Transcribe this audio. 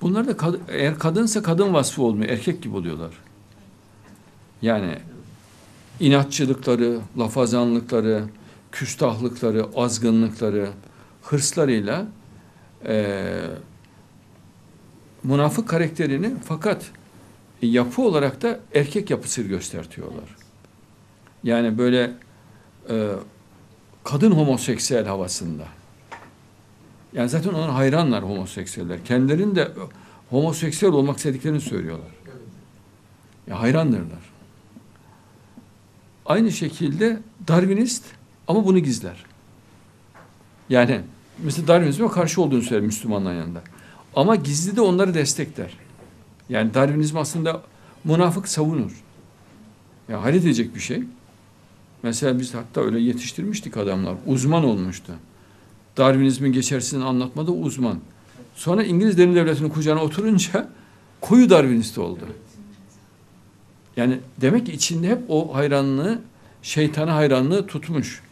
Bunlar da kad- eğer kadınsa kadın vasfı olmuyor. Erkek gibi oluyorlar. Yani inatçılıkları, lafazanlıkları, küstahlıkları, azgınlıkları, hırslarıyla eee münafık karakterini fakat yapı olarak da erkek yapısı göstertiyorlar. Yani böyle e, kadın homoseksüel havasında. Yani zaten ona hayranlar homoseksüeller. Kendilerinin de homoseksüel olmak istediklerini söylüyorlar. Ya hayrandırlar. Aynı şekilde Darwinist ama bunu gizler. Yani mesela Darwinizme karşı olduğunu söyler Müslümanların yanında. Ama gizli de onları destekler. Yani Darwinizm aslında münafık savunur. Ya hayret edecek bir şey. Mesela biz hatta öyle yetiştirmiştik adamlar. Uzman olmuştu. Darwinizmin geçersizliğini anlatmada uzman. Sonra İngiliz derin devletinin kucağına oturunca koyu Darwinist oldu. Yani demek ki içinde hep o hayranlığı, şeytana hayranlığı tutmuş.